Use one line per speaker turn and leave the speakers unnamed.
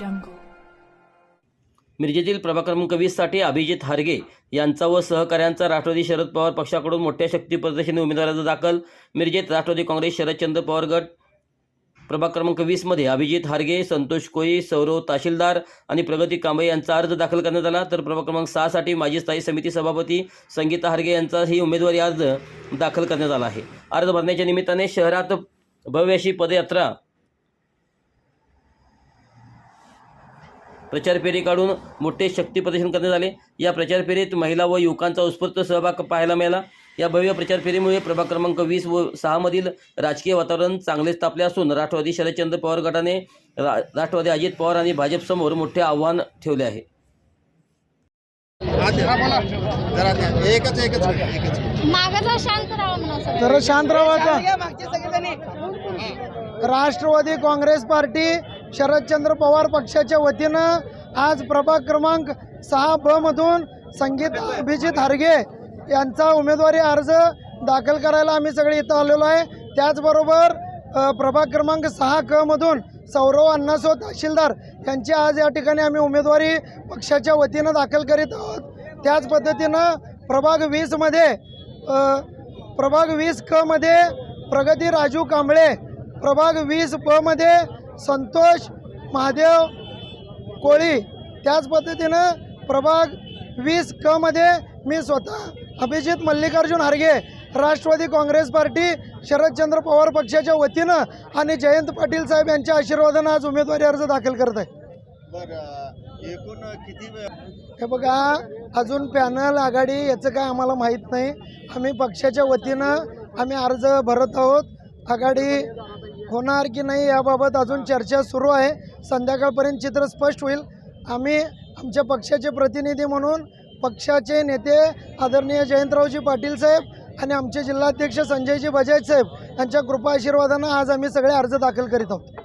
jungle.
मिरजेतील प्रभाग क्रमांक वीससाठी अभिजित हारगे यांचा व सहकाऱ्यांचा राष्ट्रवादी शरद पवार पक्षाकडून मोठ्या शक्ती प्रदर्शनी उमेदवाराचा दाखल. मिरजेत राष्ट्रवादी काँग्रेस शरदचंद्र पवार गट. प्रभाग क्रमांक वीसमध्ये अभिजित हारगे संतोष कोळी सौरव तहसीलदार आणि प्रगती कांबळे यांचा अर्ज दाखल करण्यात आला. तर प्रभाग क्रमांक सहासाठी माजी स्थायी समिती सभापती संगीता हारगे यांचाही उमेदवारी अर्ज दाखल करण्यात आला आहे. अर्ज भरण्याच्या निमित्ताने शहरात भव्य अशी पदयात्रा प्रचार फेरी काढून मोठे शक्ती प्रदर्शन करण्यात आले. या प्रचार फेरीत महिला व युवकांचा उत्स्फूर्त सहभाग पाहायला मिळाला. या भव्य प्रचार फेरीमुळे प्रभाग क्रमांक वीस व सहामधील राजकीय वातावरण चांगलेच तापले असून राष्ट्रवादी शरदचंद्र पवार गटाने रा राष्ट्रवादी अजित पवार आणि भाजपसमोर मोठे आव्हान ठेवले आहे.
बोला. जरा द्या. एकच एकच एकच
मागाचा शांत राहा म्हणा सगळं.
तर शांत राहायचा राष्ट्रवादी काँग्रेस पार्टी शरदचंद्र पवार पक्षाच्या वतीनं आज प्रभाग क्रमांक सहा ब मधून संगीत अभिजित हारगे यांचा उमेदवारी अर्ज दाखल करायला आम्ही सगळे इथं आलेलो आहे. त्याचबरोबर प्रभाग क्रमांक सहा क मधून सौरव अण्णासो तहसीलदार यांची आज या ठिकाणी आम्ही उमेदवारी पक्षाच्या वतीनं दाखल करीत आहोत. त्याच पद्धतीनं प्रभाग वीसमध्ये प्रभाग वीस क मध्ये प्रगती राजू कांबळे प्रभाग वीस प मध्ये संतोष महादेव कोळी. त्याच पद्धतीनं प्रभाग वीस क मध्ये मी स्वतः अभिजित मल्लिकार्जुन हारगे राष्ट्रवादी काँग्रेस पार्टी शरदचंद्र पवार पक्षाच्या वतीनं आणि जयंत पाटील साहेब यांच्या आशीर्वादानं आज उमेदवारी अर्ज दाखल करत आहे.
एकूण किती
हे बघा अजून पॅनल आघाडी याचं काय आम्हाला माहीत नाही. आम्ही पक्षाच्या वतीनं आम्ही अर्ज भरत आहोत. आघाडी होणार की नाही याबाबत अजून चर्चा सुरू आहे. संध्याकाळपर्यंत चित्र स्पष्ट होईल. आम्ही आमच्या पक्षाचे प्रतिनिधी म्हणून पक्षाचे नेते आदरणीय जयंतरावजी पाटील साहेब आणि आमचे जिल्हाध्यक्ष संजयजी बजाज साहेब यांच्या कृपा आशीर्वादानं आज आम्ही सगळे अर्ज दाखल करीत आहोत.